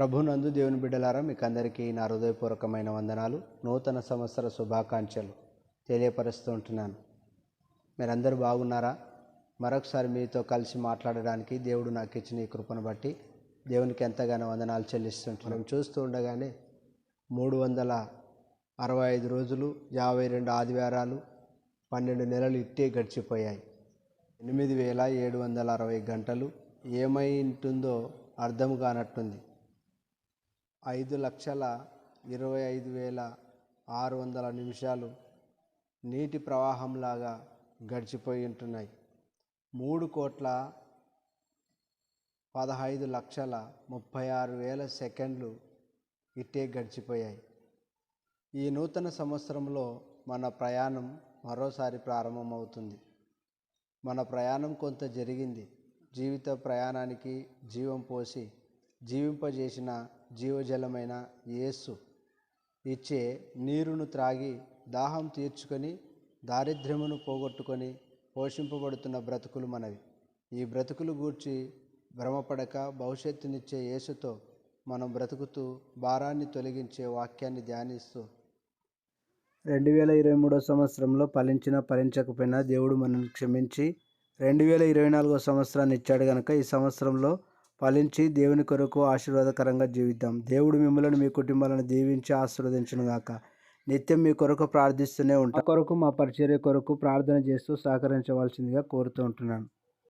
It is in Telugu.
ప్రభునందు దేవుని బిడ్డలారా మీకు అందరికీ నా హృదయపూర్వకమైన వందనాలు నూతన సంవత్సర శుభాకాంక్షలు తెలియపరుస్తూ ఉంటున్నాను. మీరందరూ బాగున్నారా? మరొకసారి మీతో కలిసి మాట్లాడడానికి దేవుడు నాకు ఇచ్చిన ఈ కృపను బట్టి దేవునికి ఎంతగానో వందనాలు చెల్లిస్తుంటున్నాం చూస్తూ ఉండగానే మూడు వందల అరవై ఐదు రోజులు యాభై రెండు ఆదివారాలు పన్నెండు నెలలు ఇట్టే గడిచిపోయాయి. ఎనిమిది వేల ఏడు వందల అరవై గంటలు ఏమై ఉంటుందో అర్థం కానట్టుంది. ఐదు లక్షల ఇరవై ఐదు వేల ఆరు వందల నిమిషాలు నీటి ప్రవాహంలాగా గడిచిపోయి ఉంటున్నాయి. మూడు కోట్ల పదహైదు లక్షల ముప్పై ఆరు వేల సెకండ్లు ఇట్టే గడిచిపోయాయి. ఈ నూతన సంవత్సరంలో మన ప్రయాణం మరోసారి ప్రారంభమవుతుంది. మన ప్రయాణం కొంత జరిగింది. జీవిత ప్రయాణానికి జీవం పోసి జీవింపజేసిన జీవజలమైన యేసు ఇచ్చే నీరును త్రాగి దాహం తీర్చుకొని దారిద్ర్యమును పోగొట్టుకొని పోషింపబడుతున్న బ్రతుకులు మనవి. ఈ బ్రతుకులు గూర్చి భ్రమపడక భవిష్యత్తునిచ్చే యేసుతో మనం బ్రతుకుతూ భారాన్ని తొలగించే వాక్యాన్ని ధ్యానిస్తూ రెండు వేల ఇరవై మూడో సంవత్సరంలో ఫలించిన ఫలించకపోయినా దేవుడు మనల్ని క్షమించి రెండు వేల ఇరవై నాలుగో సంవత్సరాన్ని ఇచ్చాడు కనుక ఈ సంవత్సరంలో ఫలించి దేవుని కొరకు ఆశీర్వాదకరంగా జీవిద్దాం. దేవుడు మిమ్మల్ని మీ కుటుంబాలను దీవించి ఆశీర్వదించను గాక. నిత్యం మీ కొరకు ప్రార్థిస్తూనే ఉంటాం. కొరకు మా పరిచర్య కొరకు ప్రార్థన చేస్తూ సహకరించవలసిందిగా కోరుతూ ఉంటున్నాను.